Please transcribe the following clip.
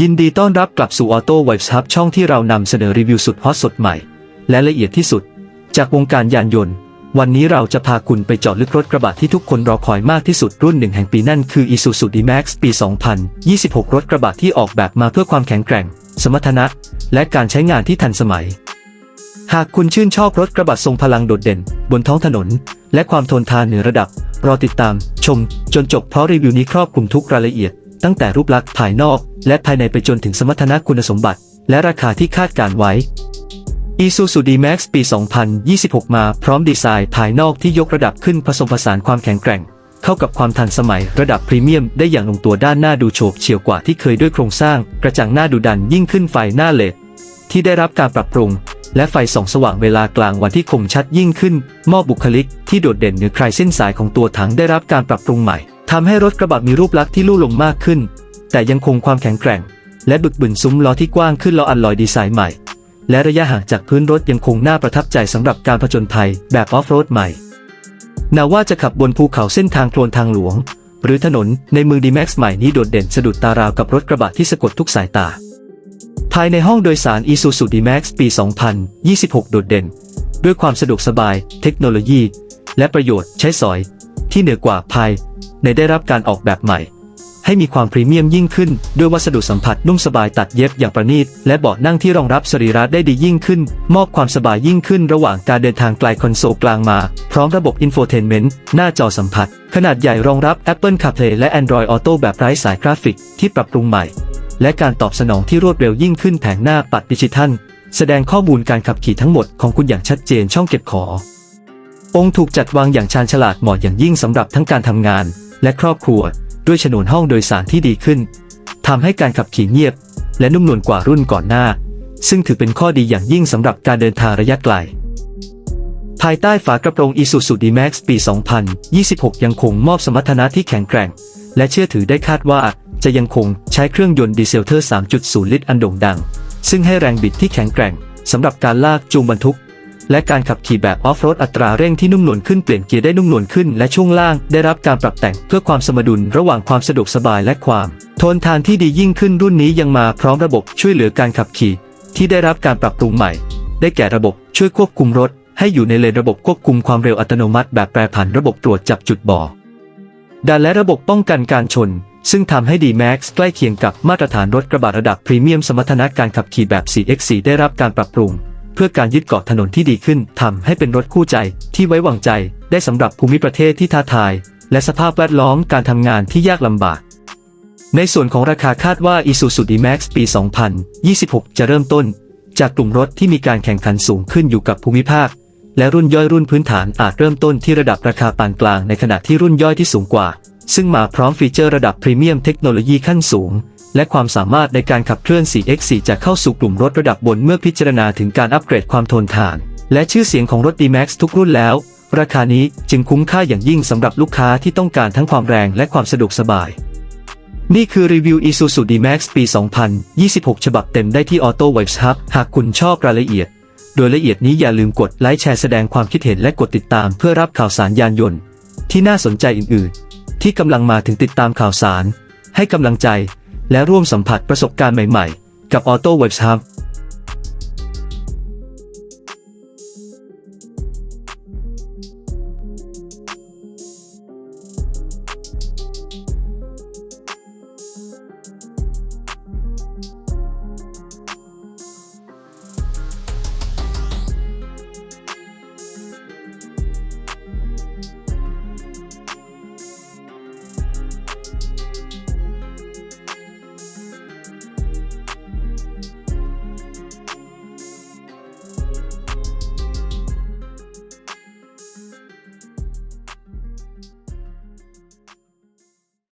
ยินดีต้อนรับกลับสู่ Auto Vibes Hub ช่องที่เรานำเสนอรีวิวสุดฮอตสดใหม่ และละเอียดที่สุด จากวงการยานยนต์ วันนี้เราจะพาคุณไปเจาะลึกรถกระบะที่ทุกคนรอคอยมากที่สุดรุ่นหนึ่งแห่งปีนั่นคือ Isuzu D-Max ปี 2026 รถกระบะที่ออกแบบมาเพื่อความแข็งแกร่ง สมรรถนะ และการใช้งานที่ทันสมัย หากคุณชื่นชอบรถกระบะทรงพลังโดดเด่น บนท้องถนน และความทนทานเหนือระดับ รอติดตาม ชม จนจบเพราะรีวิวนี้ครอบคลุมทุกรายละเอียด ตั้งแต่รูปลักษณ์ภายนอก และภายในไปจนถึงสมรรถนะคุณสมบัติ และราคาที่คาดการไว้ Isuzu D-Max ปี 2026 มาพร้อมดีไซน์ภายนอกที่ยกระดับขึ้นผสมผสานความแข็งแกร่ง เข้ากับความทันสมัยระดับพรีเมียมได้อย่างลงตัวด้านหน้าดูโฉบเฉี่ยวกว่าที่เคยด้วยโครงสร้าง กระจังหน้าดูดันยิ่งขึ้นไฟหน้าเลดที่ได้รับการปรับปรุง และไฟส่องสว่างเวลากลางวันที่คมชัดยิ่งขึ้น มอบบุคลิกที่โดดเด่นเหนือใครเส้นสายของตัวถังได้รับการปรับปรุงใหม่ ทำให้รถกระบะมีรูปลักษณ์ที่ลู่ลมมากขึ้น แต่ยังคงความแข็งแกร่ง และบึกบึนซุ้มล้อที่กว้างขึ้นล้ออัลลอยดีไซน์ใหม่ และระยะห่างจากพื้นรถยังคงน่าประทับใจสำหรับการผจญภัยแบบออฟโรดใหม่นาว่าจะขับบนภูเขาเส้นทางโคลนทางหลวง หรือถนนในเมืองดีแม็กซ์ใหม่นี้โดดเด่นสะดุดตาราวกับรถกระบะที่สะกดทุกสายตา ภายในห้องโดยสาร Isuzu D-Max ปี 2026 โดดเด่น ด้วยความสะดวกสบาย เทคโนโลยี และประโยชน์ใช้สอย ที่เหนือกว่าภาย ในได้รับการออกแบบใหม่ ให้มีความพรีเมียมยิ่งขึ้น ด้วยวัสดุสัมผัสนุ่มสบายตัดเย็บอย่างประณีต และเบาะนั่งที่รองรับสรีระได้ดียิ่งขึ้น มอบความสบายยิ่งขึ้นระหว่างการเดินทางไกลคอนโซลกลางมา พร้อมระบบอินโฟเทนเมนต์หน้าจอสัมผัส ขนาดใหญ่รองรับ Apple CarPlay และ Android Auto แบบไร้สายกราฟิกที่ปรับปรุงใหม่ และการตอบสนองที่รวดเร็วยิ่งขึ้นแผงหน้าปัดดิจิทัลแสดงข้อมูลการขับขี่ทั้งหมดของคุณอย่างชัดเจนช่องเก็บของ องค์ถูกจัดวางอย่างชาญฉลาดเหมาะอย่างยิ่งสำหรับทั้งการทำงาน และครอบครัว ด้วยฉนวนห้องโดยสารที่ดีขึ้นทำให้การขับขี่เงียบ และนุ่มนวลกว่ารุ่นก่อนหน้า ซึ่งถือเป็นข้อดีอย่างยิ่งสำหรับการเดินทางระยะไกล ภายใต้ฝากระโปรง Isuzu D-Max ปี 2026 ยังคงมอบสมรรถนะที่แข็งแกร่ง และเชื่อถือได้คาดว่าจะยังคงใช้เครื่องยนต์ดีเซลเทอร์ 3.0 ลิตรอันโด่งดัง ซึ่งให้แรงบิดที่แข็งแกร่งสำหรับการลากจูงบรรทุก และการขับขี่แบบออฟโรดอัตราเร่งที่นุ่มนวลขึ้นเปลี่ยนเกียร์ได้นุ่มนวลขึ้นและช่วงล่างได้รับการปรับแต่งเพื่อความสมดุลระหว่างความสะดวกสบายและความทนทานที่ดียิ่งขึ้นรุ่นนี้ยังมาพร้อมระบบช่วยเหลือการขับขี่ ที่ได้รับการปรับปรุงใหม่ ได้แก่ระบบช่วยควบคุมรถ ให้อยู่ในเลนระบบควบคุมความเร็วอัตโนมัติแบบแปรผันระบบตรวจจับจุดบอดดันและระบบป้องกันการชน ซึ่งทำให้ D-Max ใกล้เคียงกับมาตรฐานรถกระบะระดับพรีเมียมสมรรถนะการขับขี่แบบ 4x4 ได้รับการปรับปรุง พื่อการยึดเกาะถนนที่ดีขึ้นทำให้เป็นรถคู่ใจที่ไว้วางใจได้สำหรับภูมิประเทศที่ท้าทาย และสภาพแวดล้อมการทำงานที่ยากลำบาก ในส่วนของราคาคาดว่า Isuzu D-Max ปี 2026 จะเริ่มต้น จากกลุ่มรถที่มีการแข่งขันสูงขึ้นอยู่กับภูมิภาค และรุ่นย่อยรุ่นพื้นฐานอาจเริ่มต้นที่ระดับราคาปานกลางในขณะที่รุ่นย่อยที่สูงกว่า ซึ่งมาพร้อมฟีเจอร์ระดับพรีเมียมเทคโนโลยีขั้นสูง และความสามารถในการขับเคลื่อน 4x4 จะเข้าสู่กลุ่มรถระดับบนเมื่อพิจารณาถึงการอัปเกรดความทนทาน และชื่อเสียงของรถ D-Max ทุกรุ่นแล้ว ราคานี้จึงคุ้มค่าอย่างยิ่งสำหรับลูกค้าที่ต้องการทั้งความแรงและความสะดวกสบาย นี่คือรีวิว Isuzu D-Max ปี 2026 ฉบับเต็มได้ที่ Auto Waves Hub หากคุณชอบรายละเอียด โดยละเอียดนี้อย่าลืมกดไลค์แชร์แสดงความคิดเห็นและกดติดตามเพื่อรับข่าวสารยานยนต์ ที่น่าสนใจอื่น ๆ ที่กำลังมาถึงติดตามข่าวสาร ให้กำลังใจ และร่วมสัมผัสประสบการณ์ใหม่ๆ กับ Auto Webs Hub